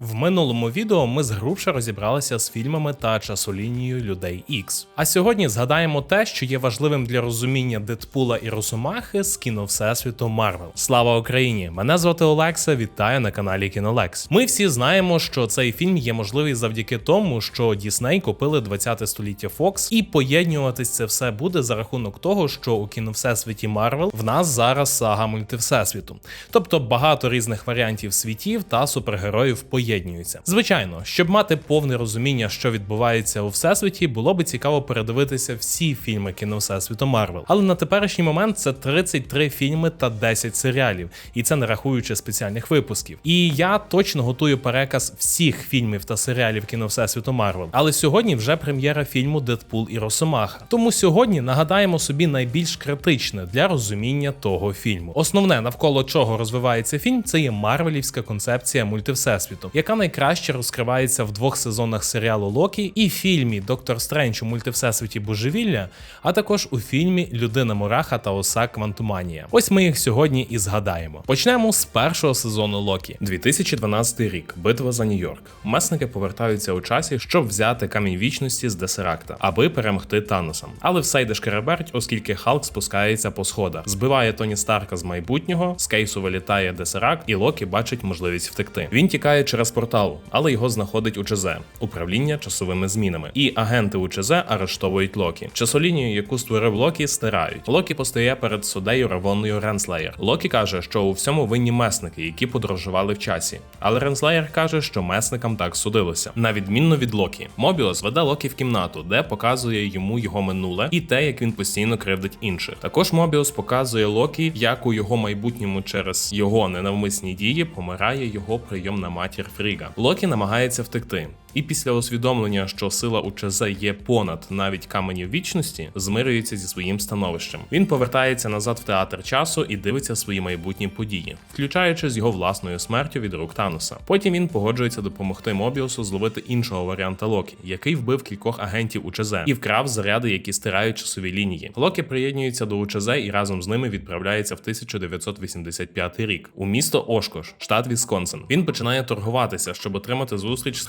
В минулому відео ми згрубше розібралися з фільмами та часолінією людей X. А сьогодні згадаємо те, що є важливим для розуміння Дедпула і Росомахи з кіно Всесвіту Марвел. Слава Україні! Мене звати Олекса. Вітаю на каналі Кінолекс. Ми всі знаємо, що цей фільм є можливий завдяки тому, що Дісней купили 20 століття Fox, і поєднуватись це все буде за рахунок того, що у кіно Всесвіті Марвел в нас зараз сага мультивсесвіту, тобто багато різних варіантів світів та супергероїв поєднуються. Звичайно, щоб мати повне розуміння, що відбувається у всесвіті, було би цікаво передивитися всі фільми кіно Всесвіту Марвел. Але на теперішній момент це 33 фільми та 10 серіалів, і це не рахуючи спеціальних випусків. І я точно готую переказ всіх фільмів та серіалів кіно Всесвіту Марвел. Але сьогодні вже прем'єра фільму Дедпул і Росомаха. Тому сьогодні нагадаємо собі найбільш критичне для розуміння того фільму. Основне навколо чого розвивається фільм, це є марвелівська концепція мультивсесвіту, яка найкраще розкривається в двох сезонах серіалу Локі і фільмі Доктор Стрендж у мультивсесвіті Божевілля, а також у фільмі Людина Мураха та Оса Квантуманія. Ось ми їх сьогодні і згадаємо. Почнемо з першого сезону Локі. 2012 рік. Битва за Нью-Йорк. Месники повертаються у часі, щоб взяти камінь вічності з Десеракта, аби перемогти Таноса. Але все йде шкереберть, оскільки Халк спускається по сходах, збиває Тоні Старка з майбутнього, з кейсу вилітає Десеракт, і Локі бачить можливість втекти. Він тікає через портал, але його знаходить УЧЗ – управління часовими змінами. І агенти УЧЗ арештовують Локі. Часолінію, яку створив Локі, стирають. Локі постає перед суддею Равонною Ренслеєр. Локі каже, що у всьому винні месники, які подорожували в часі. Але Ренслеєр каже, що месникам так судилося. На відмінно від Локі. Мобіус веде Локі в кімнату, де показує йому його минуле і те, як він постійно кривдить інших. Також Мобіус показує Локі, як у його майбутньому через його ненавмисні дії помирає його прийомна матір Фріга. Локі намагається втекти. І після усвідомлення, що сила УЧЗ є понад навіть каменів вічності, змирюється зі своїм становищем. Він повертається назад в театр часу і дивиться свої майбутні події, включаючи з його власною смертю від рук Таноса. Потім він погоджується допомогти Мобіусу зловити іншого варіанта Локі, який вбив кількох агентів УЧЗ і вкрав заряди, які стирають часові лінії. Локі приєднується до УЧЗ і разом з ними відправляється в 1985 рік у місто Ошкош, штат Вісконсин. Він починає торгуватися, щоб отримати зустріч з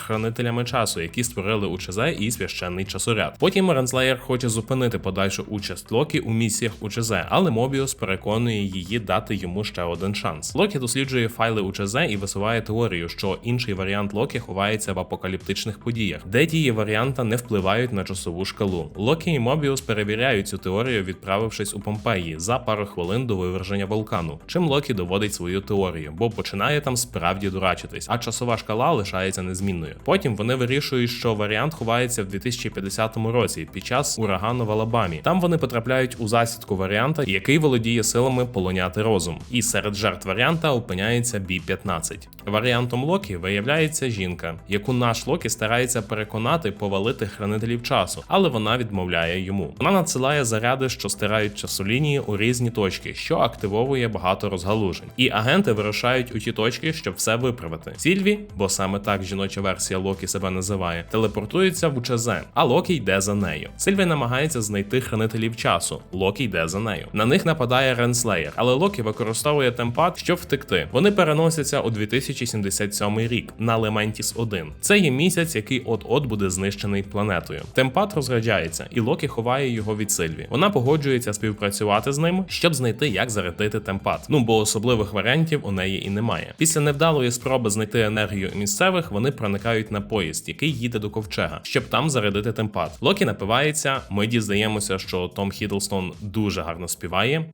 хранителями часу, які створили УЧЗ і священний часоряд. Потім Ренслеєр хоче зупинити подальшу участь Локі у місіях УЧЗ, але Мобіус переконує її дати йому ще один шанс. Локі досліджує файли УЧЗ і висуває теорію, що інший варіант Локі ховається в апокаліптичних подіях, де дії варіанта не впливають на часову шкалу. Локі і Мобіус перевіряють цю теорію, відправившись у Помпеї за пару хвилин до виверження вулкану. Чим Локі доводить свою теорію, бо починає там справді дурачитись, а часова шкала лишається незмінною. Потім вони вирішують, що варіант ховається в 2050 році під час урагану в Алабамі. Там вони потрапляють у засідку варіанта, який володіє силами полоняти розум. І серед жертв варіанта опиняється Бі 15 Варіантом Локі виявляється жінка, яку наш Локі старається переконати повалити хранителів часу, але вона відмовляє йому. Вона надсилає заряди, що стирають часолінії у різні точки, що активовує багато розгалужень. І агенти вирушають у ті точки, щоб все виправити. Сільві, бо саме так жіноча версія Локі себе називає, телепортується в УЧЗ, а Локі йде за нею. Сильві намагається знайти хранителів часу. Локі йде за нею. На них нападає Ренслеєр, але Локі використовує темпад, щоб втекти. Вони переносяться у 2077 рік на Лементіс 1. Це є місяць, який от-от буде знищений планетою. Темпад розряджається, і Локі ховає його від Сильві. Вона погоджується співпрацювати з ним, щоб знайти, як зарядити темпад. Ну бо особливих варіантів у неї і немає. Після невдалої спроби знайти енергію місцевих, вони проникають на поїзд, який їде до ковчега, щоб там зарядити темпад. Локі напивається. Ми дізнаємося, що Том Хідлстон дуже гарно співає.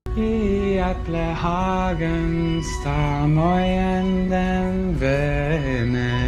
atle hagen star moi enden vene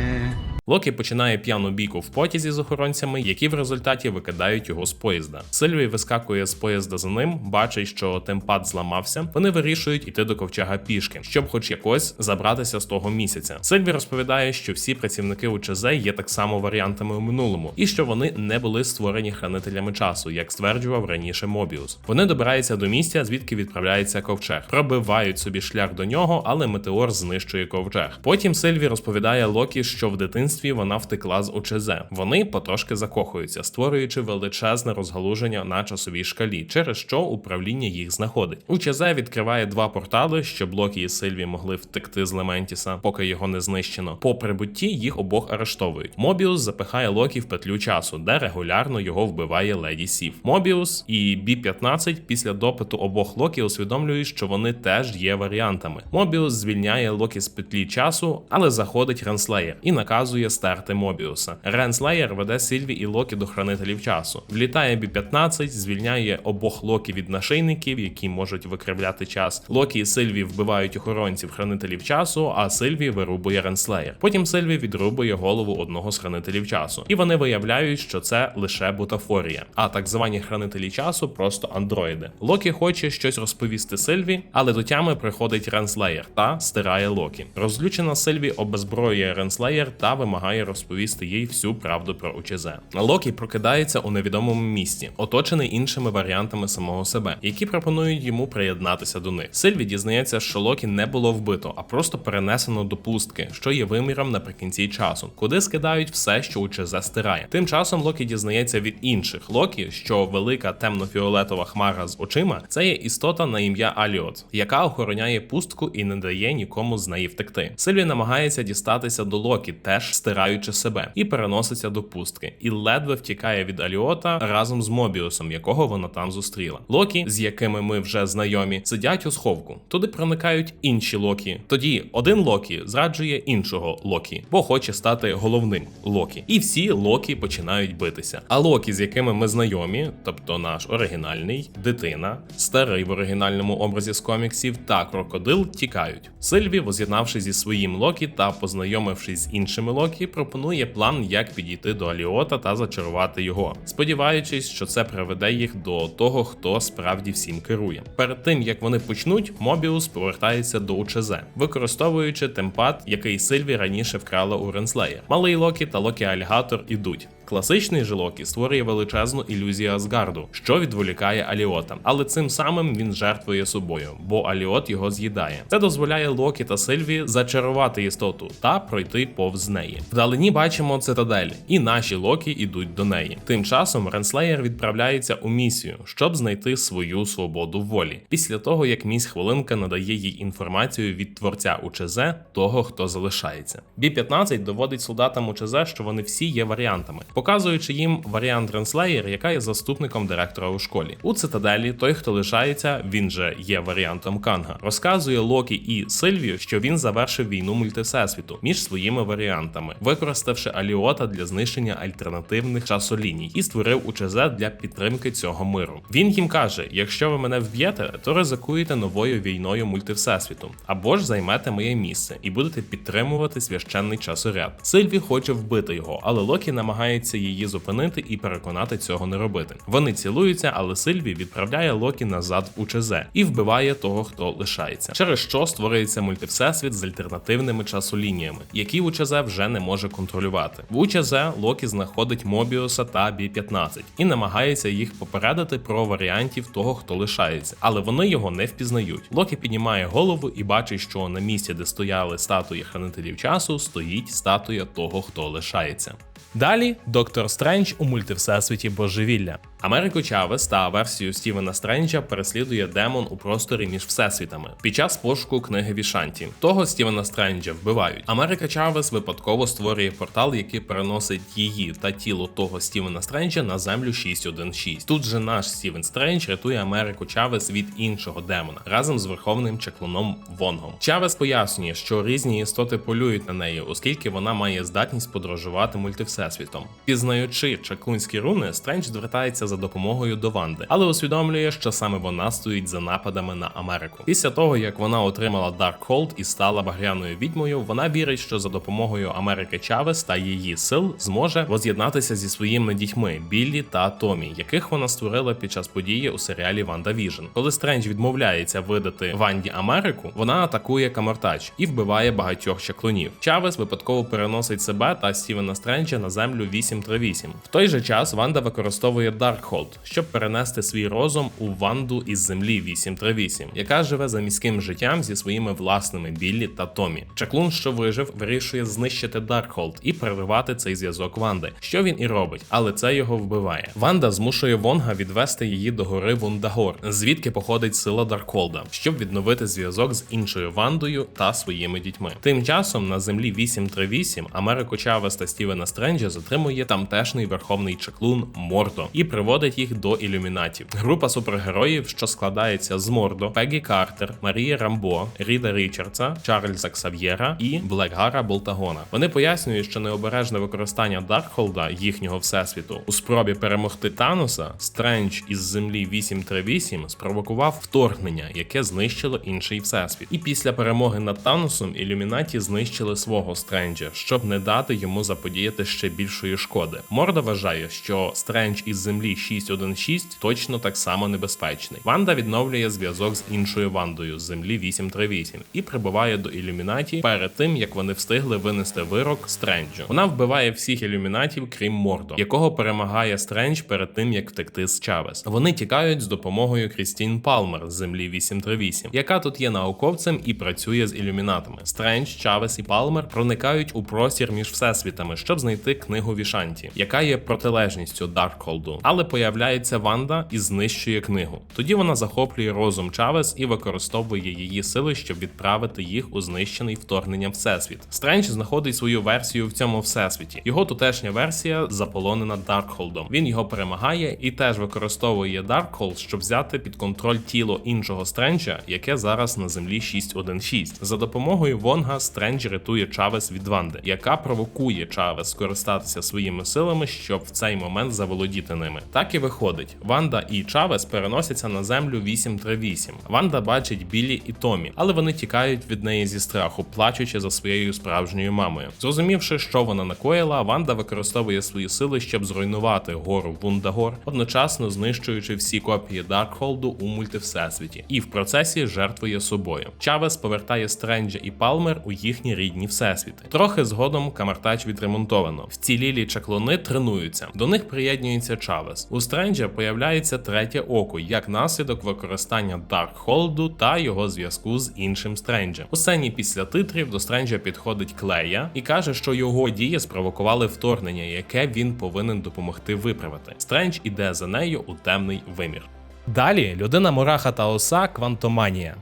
Локі починає п'яну бійку в потязі з охоронцями, які в результаті викидають його з поїзда. Сильвій вискакує з поїзда за ним, бачить, що темпад зламався. Вони вирішують іти до ковчега пішки, щоб, хоч якось, забратися з того місяця. Сильві розповідає, що всі працівники УЧЗ є так само варіантами у минулому, і що вони не були створені хранителями часу, як стверджував раніше Мобіус. Вони добираються до місця, звідки відправляється ковчег, пробивають собі шлях до нього, але метеор знищує ковчег. Потім Сильві розповідає Локі, що в дитинстві дитинстві вона втекла з УЧЗ. Вони потрошки закохуються, створюючи величезне розгалуження на часовій шкалі, через що управління їх знаходить. УЧЗ відкриває два портали, щоб Локі і Сильві могли втекти з Лементіса, поки його не знищено. По прибутті їх обох арештовують. Мобіус запихає Локі в петлю часу, де регулярно його вбиває леді Сів. Мобіус і Бі-15 після допиту обох Локі усвідомлюють, що вони теж є варіантами. Мобіус звільняє Локі з петлі часу, але заходить Ренслеєр і наказує стерти Мобіуса. Ренслеєр веде Сильві і Локі до хранителів часу. Влітає Бі-15, звільняє обох Локі від нашийників, які можуть викривляти час. Локі і Сильві вбивають охоронців хранителів часу, а Сильві вирубує Ренслеєр. Потім Сильві відрубує голову одного з хранителів часу, і вони виявляють, що це лише бутафорія. А так звані хранителі часу просто андроїди. Локі хоче щось розповісти Сильві, але до тями приходить Ренслеєр та стирає Локі. Розлючена Сильві обезброює Ренслеєр та вимагає розповісти їй всю правду про УЧЗ. Локі прокидається у невідомому місті, оточений іншими варіантами самого себе, які пропонують йому приєднатися до них. Сильві дізнається, що Локі не було вбито, а просто перенесено до пустки, що є виміром наприкінці часу, куди скидають все, що УЧЗ стирає. Тим часом Локі дізнається від інших Локі, що велика темно-фіолетова хмара з очима це є істота на ім'я Аліот, яка охороняє пустку і не дає нікому з неї втекти. Сильві намагається дістатися до Локі, теж стираючи себе, і переноситься до пустки, і ледве втікає від Аліота разом з Мобіусом, якого вона там зустріла. Локі, з якими ми вже знайомі, сидять у сховку. Туди проникають інші Локі. Тоді один Локі зраджує іншого Локі, бо хоче стати головним Локі. І всі Локі починають битися. А Локі, з якими ми знайомі, тобто наш оригінальний, дитина, старий в оригінальному образі з коміксів та крокодил тікають. Сильві, воз'єднавшись зі своїм Локі та познайомившись з іншими Локі, пропонує план, як підійти до Аліота та зачарувати його, сподіваючись, що це приведе їх до того, хто справді всім керує. Перед тим як вони почнуть, Мобіус повертається до УЧЗ, використовуючи темпат, який Сильві раніше вкрала у Ренслеєр. Малий Локі та Локі Алігатор ідуть. Класичний же Локі створює величезну ілюзію Асгарду, що відволікає Аліота, але цим самим він жертвує собою, бо Аліот його з'їдає. Це дозволяє Локі та Сильві зачарувати істоту та пройти повз неї. Вдалині бачимо цитадель, і наші Локі ідуть до неї. Тим часом Ренслеєр відправляється у місію, щоб знайти свою свободу волі. Після того як місь хвилинка надає їй інформацію від творця УЧЗ, того хто залишається. Бі-15 доводить солдатам УЧЗ, що вони всі є варіантами показуючи їм варіант Ренслеєр, яка є заступником директора у школі. У цитаделі той, хто лишається, він же є варіантом Канга, розказує Локі і Сильвію, що він завершив війну мультивсесвіту між своїми варіантами, використавши Аліота для знищення альтернативних часоліній і створив УЧЗ для підтримки цього миру. Він їм каже: якщо ви мене вб'єте, то ризикуєте новою війною мультивсесвіту, або ж займете моє місце і будете підтримувати священний часоряд. Сильві хоче вбити його, але Локі намагається її зупинити і переконати цього не робити. Вони цілуються, але Сильві відправляє Локі назад в УЧЗ і вбиває того, хто лишається, через що створюється мультивсесвіт з альтернативними часолініями, які УЧЗ вже не може контролювати. В УЧЗ Локі знаходить Мобіуса та Бі-15 і намагається їх попередити про варіантів того, хто лишається, але вони його не впізнають. Локі піднімає голову і бачить, що на місці, де стояли статуї хранителів часу, стоїть статуя того, хто лишається. Далі доктор Стрендж у мультивсесвіті божевілля. Америку Чавес та версію Стівена Стренджа переслідує демон у просторі між всесвітами під час пошуку книги Вішанті. Того Стівена Стренджа вбивають. Америка Чавес випадково створює портал, який переносить її та тіло того Стівена Стренджа на землю 616. Тут же наш Стівен Стрендж рятує Америку Чавес від іншого демона разом з верховним чаклуном Вонгом. Чавес пояснює, що різні істоти полюють на неї, оскільки вона має здатність подорожувати мультивсесвітом. Пізнаючи чаклунські руни, Стрендж звертається за допомогою до Ванди, але усвідомлює, що саме вона стоїть за нападами на Америку. Після того, як вона отримала Darkhold і стала багряною відьмою, вона вірить, що за допомогою Америки Чавес та її сил зможе воз'єднатися зі своїми дітьми Біллі та Томі, яких вона створила під час події у серіалі Ванда Віжн. Коли Стрендж відмовляється видати Ванді Америку, вона атакує Камертач і вбиває багатьох чаклунів. Чавес випадково переносить себе та Стівена Стренджа на землю 838. В той же час Ванда використовує Dark Даркхолд, щоб перенести свій розум у Ванду із землі 838, яка живе за міським життям зі своїми власними Біллі та Томі. Чаклун, що вижив, вирішує знищити Даркхолд і перервати цей зв'язок Ванди, що він і робить, але це його вбиває. Ванда змушує Вонга відвести її до гори Вундагор, звідки походить сила Даркхолда, щоб відновити зв'язок з іншою Вандою та своїми дітьми. Тим часом на землі 838 Америку Чавес та Стівена Стренджа затримує тамтешний верховний чаклун Мордо і приводить їх до ілюмінатів. Група супергероїв, що складається з Мордо, Пегі Картер, Марія Рамбо, Ріда Річардса, Чарльза Ксав'єра і Блекгара Болтагона. Вони пояснюють, що необережне використання Даркхолда, їхнього всесвіту, у спробі перемогти Таноса, Стрендж із землі 838 спровокував вторгнення, яке знищило інший всесвіт. І після перемоги над Таносом ілюмінаті знищили свого Стренджа, щоб не дати йому заподіяти ще більшої шкоди. Морда вважає, що Стрендж із землі 616 точно так само небезпечний. Ванда відновлює зв'язок з іншою Вандою з землі 838 і прибуває до ілюмінаті перед тим, як вони встигли винести вирок Стренджу. Вона вбиває всіх ілюмінатів, крім Мордо, якого перемагає Стрендж перед тим, як втекти з Чавес. Вони тікають з допомогою Крістін Палмер з землі 838, яка тут є науковцем і працює з ілюмінатами. Стрендж, Чавес і Палмер проникають у простір між всесвітами, щоб знайти книгу Вішанті, яка є протилежністю Даркхолду. Але появляється Ванда і знищує книгу. Тоді вона захоплює розум Чавес і використовує її сили, щоб відправити їх у знищений вторгненням всесвіт. Стрендж знаходить свою версію в цьому всесвіті. Його тутешня версія заполонена Даркхолдом. Він його перемагає і теж використовує Даркхолд, щоб взяти під контроль тіло іншого Стренджа, яке зараз на землі 616. За допомогою Вонга Стрендж рятує Чавес від Ванди, яка провокує Чавес скористатися своїми силами, щоб в цей момент заволодіти ними. Так і виходить. Ванда і Чавес переносяться на землю 838. Ванда бачить Білі і Томі, але вони тікають від неї зі страху, плачучи за своєю справжньою мамою. Зрозумівши, що вона накоїла, Ванда використовує свої сили, щоб зруйнувати гору Вундагор, одночасно знищуючи всі копії Даркхолду у мультивсесвіті, і в процесі жертвує собою. Чавес повертає Стренджа і Палмер у їхні рідні всесвіти. Трохи згодом камертач відремонтовано. Вцілілі чаклуни тренуються. До них приєднується Чавес. У Стренджа появляється третє око як наслідок використання Даркхолду та його зв'язку з іншим Стренджем. У сцені після титрів до Стренджа підходить Клея і каже, що його дії спровокували вторгнення, яке він повинен допомогти виправити. Стрендж іде за нею у темний вимір. Далі людина Мураха та Оса Квантоманія.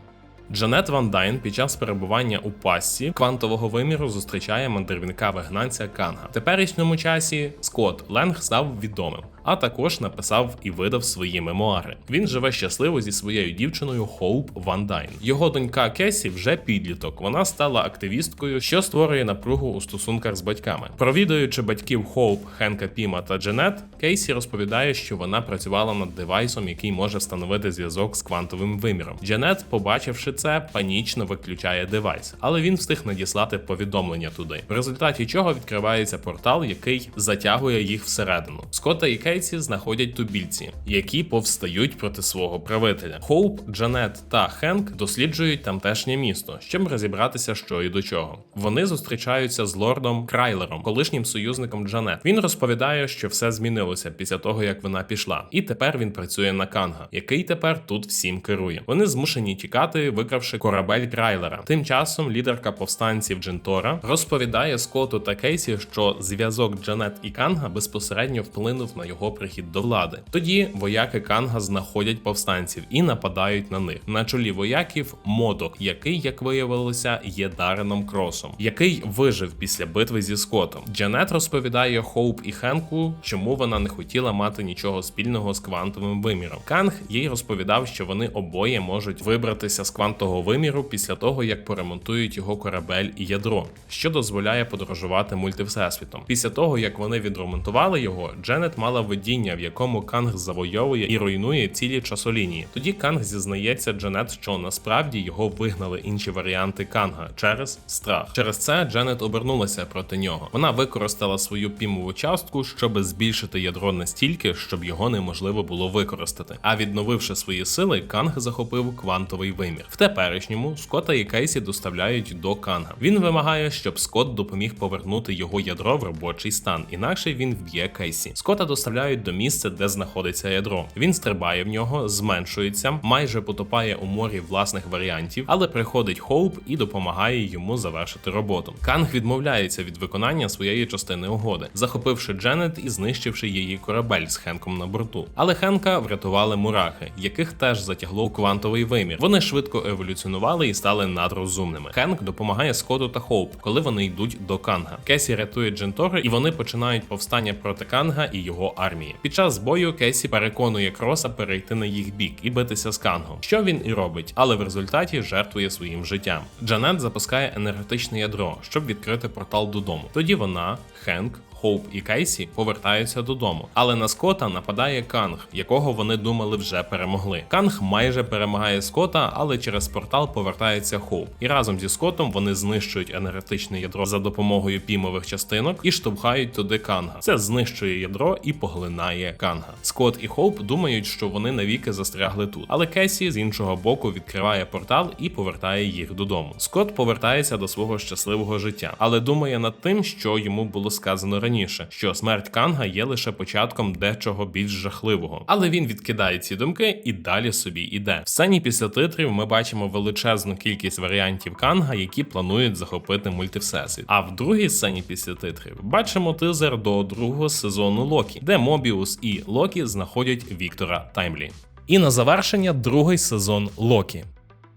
Джанет Ван Дайн під час перебування у пастці квантового виміру зустрічає мандрівника вигнанця Канга. В теперішньому часі Скотт Ленг став відомим, а також написав і видав свої мемуари. Він живе щасливо зі своєю дівчиною Хоуп Ван Дайн. Його донька Кесі вже підліток. Вона стала активісткою, що створює напругу у стосунках з батьками. Провідуючи батьків Хоуп, Хенка Піма та Джанет, Кейсі розповідає, що вона працювала над девайсом, який може встановити зв'язок з квантовим виміром. Джанет, побачивши це, панічно виключає девайс, але він встиг надіслати повідомлення туди, в результаті чого відкривається портал, який затягує їх всередину. Скотта і Кейсі знаходять тубільці, які повстають проти свого правителя. Хоуп, Джанет та Хенк досліджують тамтешнє місто, щоб розібратися, що і до чого. Вони зустрічаються з лордом Крайлером, колишнім союзником Джанет. Він розповідає, що все змінилося після того, як вона пішла, і тепер він працює на Канга, який тепер тут всім керує. Вони змушені тікати, викравши корабель Крайлера. Тим часом лідерка повстанців Джентора розповідає Скоту та Кейсі, що зв'язок Джанет і Канга безпосередньо вплинув на його прихід до влади. Тоді вояки Канга знаходять повстанців і нападають на них. На чолі вояків Модок, який, як виявилося, є Дареном Кросом, який вижив після битви зі Скотом. Джанет розповідає Хоуп і Хенку, чому вона не хотіла мати нічого спільного з квантовим виміром. Канг їй розповідав, що вони обоє можуть вибратися з квантового виміру після того, як поремонтують його корабель і ядро, що дозволяє подорожувати мультивсесвітом. Після того, як вони відремонтували його, Дженет мала видіння, в якому Канг завойовує і руйнує цілі часолінії. Тоді Канг зізнається Джанет, що насправді його вигнали інші варіанти Канга через страх. Через це Дженет обернулася проти нього. Вона використала свою пімову частку, щоб збільшити ядро настільки, щоб його неможливо було використати. А відновивши свої сили, Канг захопив квантовий вимір. В теперішньому Скотта і Кейсі доставляють до Канга. Він вимагає, щоб Скотт допоміг повернути його ядро в робочий стан, інакше він вб'є Кейсі. Скотта доставляють до місця, де знаходиться ядро. Він стрибає в нього, зменшується, майже потопає у морі власних варіантів, але приходить Хоуп і допомагає йому завершити роботу. Канг відмовляється від виконання своєї частини угоди, захопивши Дженет і знищивши її корабель з Хенком на борту. Але Хенка врятували мурахи, яких теж затягло у квантовий вимір. Вони швидко еволюціонували і стали надрозумними. Хенк допомагає Скоту та Хоуп, коли вони йдуть до Канга. Кесі рятує Джентори, і вони починають повстання проти Канга і його армії. Під час бою Кесі переконує Кроса перейти на їх бік і битися з Кангом, що він і робить, але в результаті жертвує своїм життям. Джанет запускає енергетичне ядро, щоб відкрити портал додому. Тоді вона, Хенк, Хоуп і Кейсі повертаються додому, але на Скота нападає Канг, якого вони думали вже перемогли. Канг майже перемагає Скота, але через портал повертається Хоуп. І разом зі Скотом вони знищують енергетичне ядро за допомогою пімових частинок і штовхають туди Канга. Це знищує ядро і поглинає Канга. Скот і Хоуп думають, що вони навіки застрягли тут, але Кесі з іншого боку відкриває портал і повертає їх додому. Скот повертається до свого щасливого життя, але думає над тим, що йому було сказано раніше, що смерть Канга є лише початком дечого більш жахливого. Але він відкидає ці думки і далі собі іде. В сцені після титрів ми бачимо величезну кількість варіантів Канга, які планують захопити мультивсесвіт. А в другій сцені після титрів бачимо тизер до другого сезону Локі, де Мобіус і Локі знаходять Віктора Таймлі. І на завершення другий сезон Локі.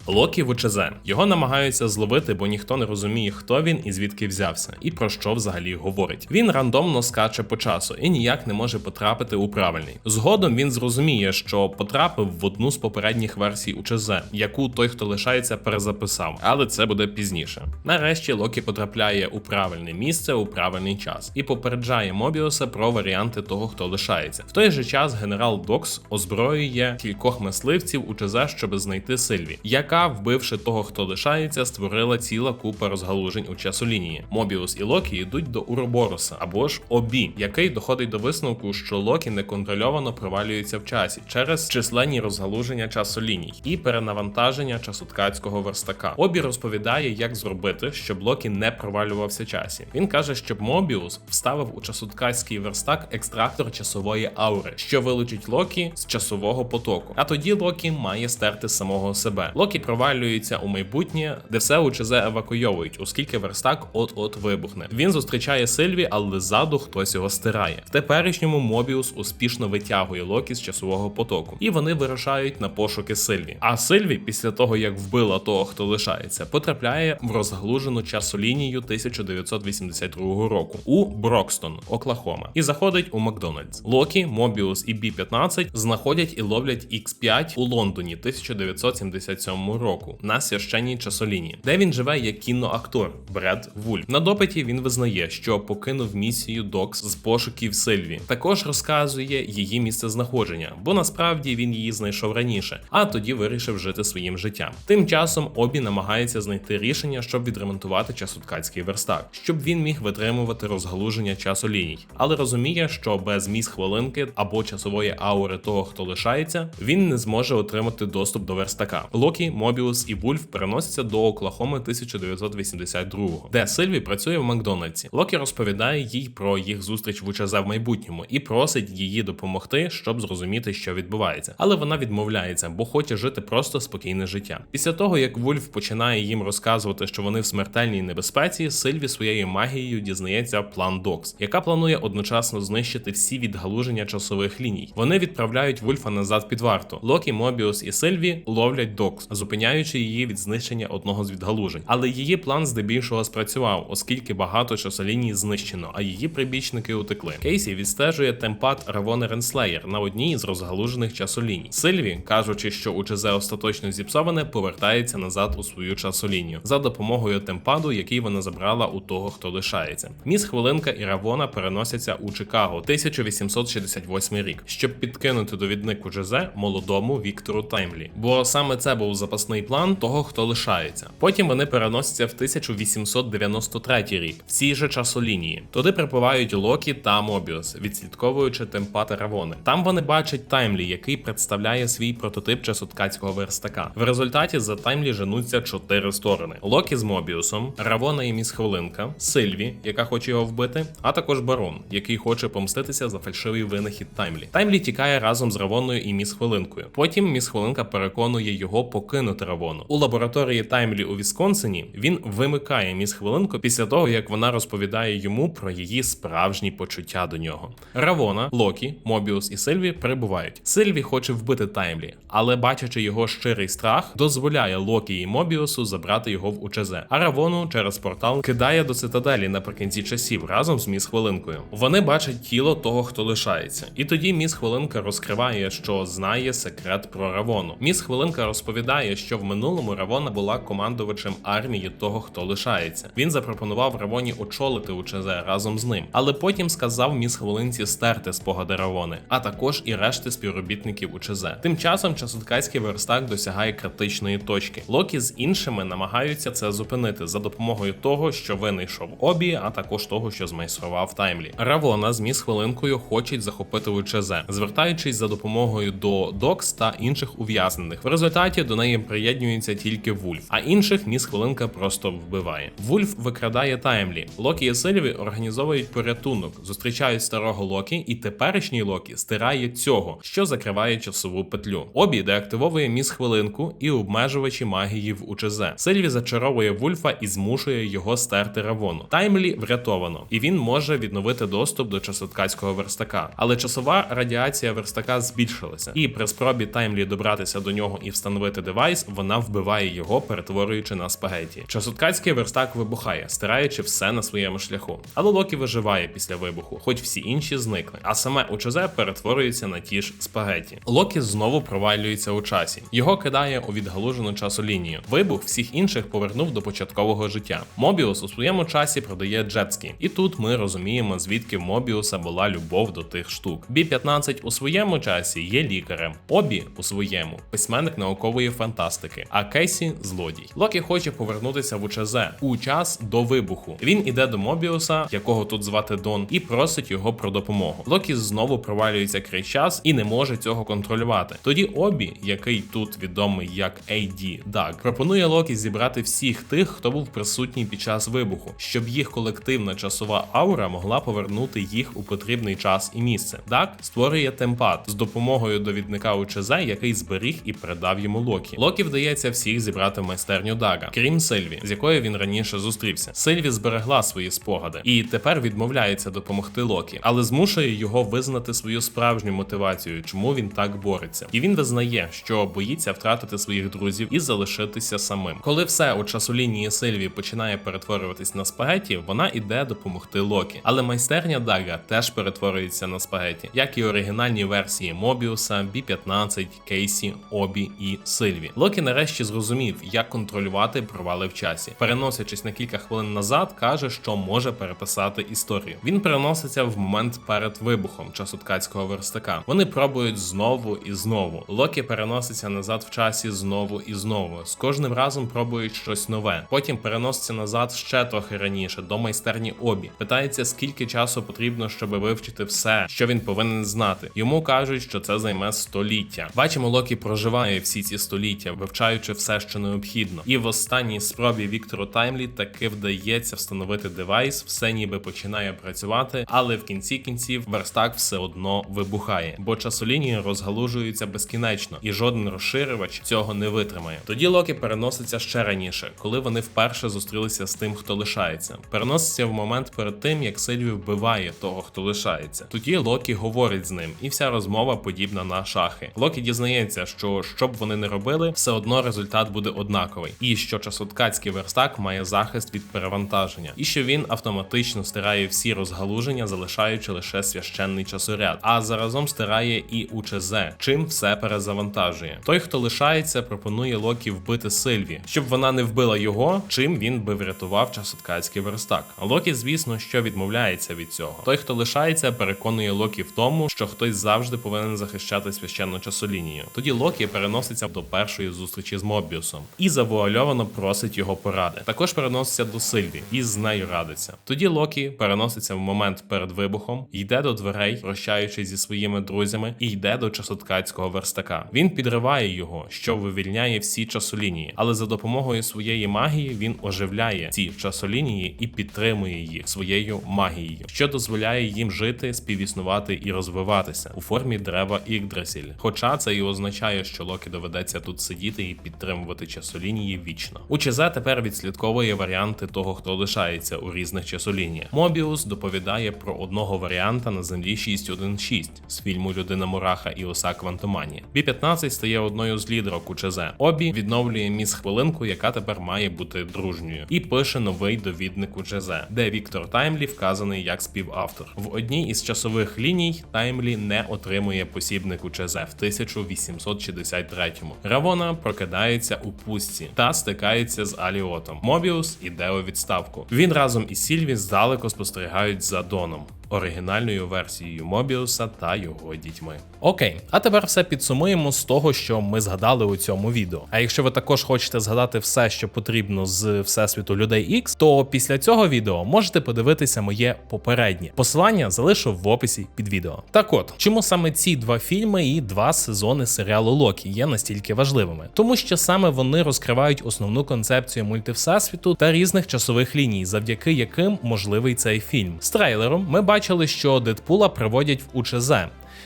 Локі в УЧЗ. Його намагаються зловити, бо ніхто не розуміє, хто він і звідки взявся, і про що взагалі говорить. Він рандомно скаче по часу і ніяк не може потрапити у правильний. Згодом він зрозуміє, що потрапив в одну з попередніх версій УЧЗ, яку той, хто лишається, перезаписав, але це буде пізніше. Нарешті Локі потрапляє у правильне місце у правильний час і попереджає Мобіуса про варіанти того, хто лишається. В той же час генерал Докс озброює кількох мисливців УЧЗ, щоб знайти Сильві, яка, вбивши того, хто лишається, створила ціла купа розгалужень у часолінії. Мобіус і Локі йдуть до Уроборуса або ж Обі, який доходить до висновку, що Локі неконтрольовано провалюється в часі через численні розгалуження часоліній і перенавантаження часоткацького верстака. Обі розповідає, як зробити, щоб Локі не провалювався часі. Він каже, щоб Мобіус вставив у часоткацький верстак екстрактор часової аури, що вилучить Локі з часового потоку. А тоді Локі має стерти самого себе. Локі провалюється у майбутнє, де все УЧЗ евакуйовують, оскільки верстак от-от вибухне. Він зустрічає Сильві, але ззаду хтось його стирає. В теперішньому Мобіус успішно витягує Локі з часового потоку, і вони вирушають на пошуки Сильві. А Сильві, після того як вбила того, хто лишається, потрапляє в розглужену часолінію 1982 року у Брокстон, Оклахома, і заходить у Макдональдс. Локі, Мобіус і Бі-15 знаходять і ловлять X5 у Лондоні 1977 року на священній часоліні, де він живе як кіноактор Бред Вульф. На допиті він визнає, що покинув місію Докс з пошуків Сильві. Також розказує її місцезнаходження, бо насправді він її знайшов раніше, а тоді вирішив жити своїм життям. Тим часом Обі намагається знайти рішення, щоб відремонтувати часоткацький верстак, щоб він міг витримувати розгалуження часоліній, але розуміє, що без міс хвилинки або часової аури того, хто лишається, він не зможе отримати доступ до верстака. Локі, Мобіус і Вульф переносяться до Оклахоми 1982-го, де Сильві працює в Макдональдсі. Локі розповідає їй про їх зустріч в УЧЗ в майбутньому і просить її допомогти, щоб зрозуміти, що відбувається. Але вона відмовляється, бо хоче жити просто спокійне життя. Після того, як Вульф починає їм розказувати, що вони в смертельній небезпеці, Сильві своєю магією дізнається план Докс, яка планує одночасно знищити всі відгалуження часових ліній. Вони відправляють Вульфа назад під варту. Локі, Мобіус і Сильві ловлять Докс, зупиняючи її від знищення одного з відгалужень. Але її план здебільшого спрацював, оскільки багато часоліній знищено, а її прибічники утекли. Кейсі відстежує темпад Равони Ренслеєр на одній з розгалужених часоліній. Сильві, кажучи, що УЧЗ остаточно зіпсоване, повертається назад у свою часолінію за допомогою темпаду, який вона забрала у того, хто лишається. Міс Хвилинка і Равона переносяться у Чикаго 1868 рік, щоб підкинути довідник УЧЗ молодому Віктору Таймлі. Бо саме це був запасний переносний план того, хто лишається. Потім вони переносяться в 1893 рік, в цій же часолінії. Туди припливають Локі та Мобіус, відслідковуючи темпа Равони. Там вони бачать Таймлі, який представляє свій прототип часоткацького верстака. В результаті за Таймлі женуться чотири сторони: Локі з Мобіусом, Равона і Міс Хвилинка, Сильві, яка хоче його вбити, а також Барон, який хоче помститися за фальшивий винахід Таймлі. Таймлі тікає разом з Равоною і Міс Хвилинкою. Потім Міс Хвилинка переконує його покинути Равону. У лабораторії Таймлі у Вісконсині він вимикає Міс Хвилинку після того, як вона розповідає йому про її справжні почуття до нього. Равона, Локі, Мобіус і Сильві прибувають. Сильві хоче вбити Таймлі, але бачачи його щирий страх, дозволяє Локі і Мобіусу забрати його в УЧЗ. А Равону через портал кидає до цитаделі наприкінці часів разом з Міс Хвилинкою. Вони бачать тіло того, хто лишається. І тоді Міс Хвилинка розкриває, що знає секрет про Равону. Міс Хвилинка розповідає, що в минулому Равона була командувачем армії того, хто лишається. Він запропонував Равоні очолити УЧЗ разом з ним, але потім сказав Міс Хвилинці стерти спогади Равони, а також і решти співробітників УЧЗ. Тим часом часоткацький верстак досягає критичної точки. Локі з іншими намагаються це зупинити за допомогою того, що винайшов обі, а також того, що змайстрував Таймлі. Равона з Міс Хвилинкою хочуть захопити УЧЗ, звертаючись за допомогою до Докс та інших ув'язнених. В результаті до неї приєднюється тільки Вульф, а інших Міс Хвилинка просто вбиває. Вульф викрадає Таймлі. Локі і Сильві організовують порятунок, зустрічають старого Локі, і теперішній Локі стирає цього, що закриває часову петлю. Обі деактивовує Міс Хвилинку і обмежувачі магії в УЧЗ. Сильві зачаровує Вульфа і змушує його стерти Равону. Таймлі врятовано, і він може відновити доступ до часоткацького верстака. Але часова радіація верстака збільшилася, і при спробі Таймлі добратися до нього і встановити девайс, вона вбиває його, перетворюючи на спагеті. Часоткацький верстак вибухає, стираючи все на своєму шляху. Але Локі виживає після вибуху, хоч всі інші зникли. А саме УЧЗ перетворюється на ті ж спагеті. Локі знову провалюється у часі. Його кидає у відгалужену часолінію. Вибух всіх інших повернув до початкового життя. Мобіус у своєму часі продає джетські, і тут ми розуміємо, звідки в Мобіуса була любов до тих штук. Бі 15 у своєму часі є лікарем, обі у своєму письменник наукової фантастики, а Кейсі злодій. Локі хоче повернутися в УЧЗ у час до вибуху. Він іде до Мобіуса, якого тут звати Дон, і просить його про допомогу. Локі знову провалюється крізь час і не може цього контролювати. Тоді Обі, який тут відомий як AD Даг, пропонує Локі зібрати всіх тих, хто був присутній під час вибуху, щоб їх колективна часова аура могла повернути їх у потрібний час і місце. Даг створює темпат з допомогою довідника УЧЗ, який зберіг і передав йому Локі. Локі вдається всіх зібрати в майстерню Дага, крім Сильві, з якою він раніше зустрівся. Сильві зберегла свої спогади і тепер відмовляється допомогти Локі, але змушує його визнати свою справжню мотивацію, чому він так бореться. І він визнає, що боїться втратити своїх друзів і залишитися самим. Коли все у часолінії Сильві починає перетворюватись на спагеті, вона іде допомогти Локі. Але майстерня Дага теж перетворюється на спагеті, як і оригінальні версії Мобіуса, Бі-15, Кейсі, Обі і Сильві. Локі нарешті зрозумів, як контролювати провали в часі. Переносячись на кілька хвилин назад, каже, що може переписати історію. Він переноситься в момент перед вибухом часоткацького верстака. Вони пробують знову і знову. Локі переноситься назад в часі знову і знову. З кожним разом пробують щось нове. Потім переноситься назад ще трохи раніше до майстерні обі. Питається, скільки часу потрібно, щоб вивчити все, що він повинен знати. Йому кажуть, що це займе століття. Бачимо, Локі проживає всі ці століття, вивчаючи все, що необхідно. І в останній спробі Віктору Таймлі таки вдається встановити девайс, все ніби починає працювати, але в кінці кінців верстак все одно вибухає, бо часолінії розгалужуються безкінечно, і жоден розширювач цього не витримає. Тоді Локі переноситься ще раніше, коли вони вперше зустрілися з тим, хто лишається. Переноситься в момент перед тим, як Сильві вбиває того, хто лишається. Тоді Локі говорить з ним, і вся розмова подібна на шахи. Локі дізнається, що що б вони не робили, все одно результат буде однаковий, і що часоткацький верстак має захист від перевантаження, і що він автоматично стирає всі розгалуження, залишаючи лише священний часоряд, а заразом стирає і УЧЗ, чим все перезавантажує. Той, хто лишається, пропонує Локі вбити Сильві, щоб вона не вбила його, чим він би врятував часоткацький верстак. Локі, звісно, що відмовляється від цього. Той, хто лишається, переконує Локі в тому, що хтось завжди повинен захищати священну часолінію. Тоді Локі переноситься до першої першої зустрічі з Мобіусом і завуальовано просить його поради. Також переноситься до Сильві і з нею радиться. Тоді Локі переноситься в момент перед вибухом, йде до дверей, прощаючись зі своїми друзями, і йде до часоткацького верстака. Він підриває його, що вивільняє всі часолінії, але за допомогою своєї магії він оживляє ці часолінії і підтримує їх своєю магією, що дозволяє їм жити, співіснувати і розвиватися у формі дерева Ігдрасіль. Хоча це і означає, що Локі доведеться тут сидіти і підтримувати часолінії вічно. У ЧЗ тепер відслідковує варіанти того, хто лишається у різних часолініях. Мобіус доповідає про одного варіанта на землі 616 з фільму Людина Мураха і Оса Квантоманія. Бі-15 стає одною з лідерок у ЧЗ. Обі відновлює міс хвилинку, яка тепер має бути дружньою, і пише новий довідник у ЧЗ, де Віктор Таймлі вказаний як співавтор. В одній із часових ліній Таймлі не отримує посібник у ЧЗ в 1863-му. Равона прокидається у пустці та стикається з Аліотом. Мобіус іде у відставку. Він разом із Сільві здалеко спостерігають за Доном. Оригінальною версією Мобіуса та його дітьми. Окей, а тепер все підсумуємо з того, що ми згадали у цьому відео. А якщо ви також хочете згадати все, що потрібно з всесвіту людей X, то після цього відео можете подивитися моє попереднє. Посилання залишу в описі під відео. Так от, чому саме ці два фільми і два сезони серіалу Локі є настільки важливими? Тому що саме вони розкривають основну концепцію мультивсесвіту та різних часових ліній, завдяки яким можливий цей фільм. З трейлером ми бачили, що Дедпула приводять в УЧЗ.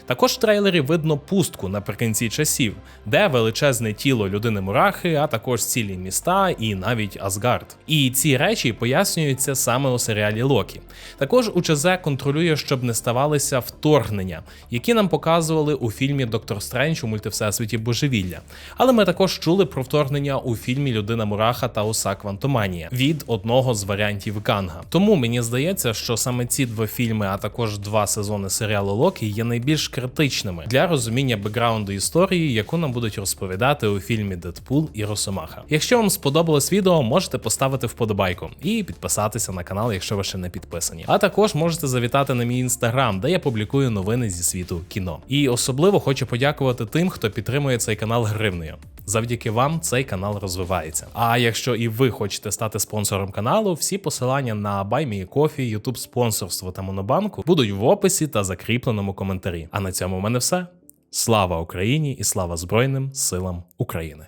Також в трейлері видно пустку наприкінці часів, де величезне тіло людини мурахи, а також цілі міста і навіть Асгард. І ці речі пояснюються саме у серіалі Локі. Також УЧЗ контролює, щоб не ставалися вторгнення, які нам показували у фільмі Доктор Стрендж у мультивсесвіті Божевілля. Але ми також чули про вторгнення у фільмі Людина Мураха та Уса Квантоманія від одного з варіантів Канга. Тому мені здається, що саме ці два фільми, а також два сезони серіалу Локі є найбільш критичними для розуміння бекграунду історії, яку нам будуть розповідати у фільмі Дедпул і Росомаха. Якщо вам сподобалось відео, можете поставити вподобайку і підписатися на канал, якщо ви ще не підписані. А також можете завітати на мій інстаграм, де я публікую новини зі світу кіно. І особливо хочу подякувати тим, хто підтримує цей канал гривнею. Завдяки вам цей канал розвивається. А якщо і ви хочете стати спонсором каналу, всі посилання на BuyMeCoffee, YouTube спонсорство та Монобанку будуть в описі та закріпленому коментарі. А на цьому в мене все. Слава Україні і слава Збройним силам України!